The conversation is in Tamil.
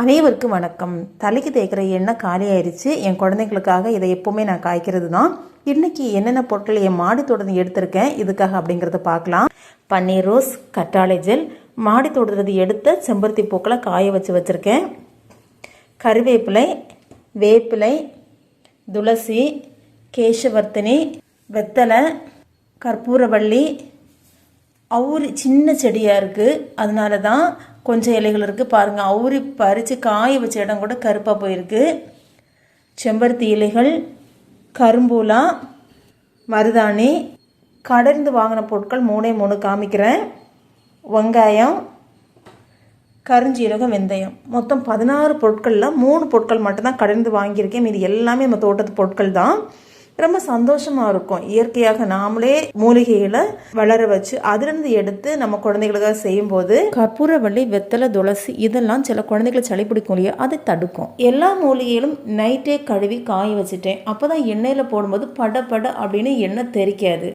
அனைவருக்கும் வணக்கம். தலைக்கு தேய்க்கிற எண்ணெய் காலியாயிருச்சு. என் குழந்தைங்களுக்காக இதை எப்போவுமே நான் காய்க்கிறது தான் இன்னைக்கு என்னென்ன பொருட்கள் என் மாடி தொடர்ந்து எடுத்திருக்கேன் இதுக்காக அப்படிங்கிறத பார்க்கலாம். பன்னீர் ரோஸ் கற்றாழை ஜெல் மாடி தோட்டத்தை எடுத்த செம்பருத்தி பூக்களை காய வச்சு வச்சுருக்கேன். கருவேப்பிலை வேப்பிலை துளசி கேசவர்த்தினி வெத்தலை கற்பூரவள்ளி. அவுரி சின்ன செடியாக இருக்குது அதனால தான் கொஞ்சம் இலைகள் இருக்குது பாருங்கள் அவுரி பறித்து காய வச்ச இடம் கூட கருப்பாக போயிருக்கு. செம்பருத்தி இலைகள் கரும்பூலா மருதாணி கடர்ந்து வாங்கின பொருட்கள் மூணே மூணு காமிக்கிறேன். வெங்காயம் கருஞ்சீரகம் வெந்தயம். மொத்தம் பதினாறு பொருட்களில் மூணு பொருட்கள் மட்டும்தான் கடந்து வாங்கியிருக்கேன். மீது எல்லாமே நம்ம தோட்டத்து பொருட்கள் தான். ரொம்ப சந்தோஷமாக இருக்கும். இயற்கையாக நாமளே மூலிகைகளை வளர வச்சு அதிலிருந்து எடுத்து நம்ம குழந்தைகளுக்காக செய்யும்போது கற்பூரவள்ளி வெத்தலை துளசி இதெல்லாம் சில குழந்தைகளை சளி பிடிக்கும் இல்லையா? அதை தடுக்கும். எல்லா மூலிகைகளும் நைட்டே கழுவி காய வச்சுட்டேன். அப்போ தான் எண்ணெயில் போடும்போது பட பட அப்படின்னு எண்ணெய் தெரிக்காது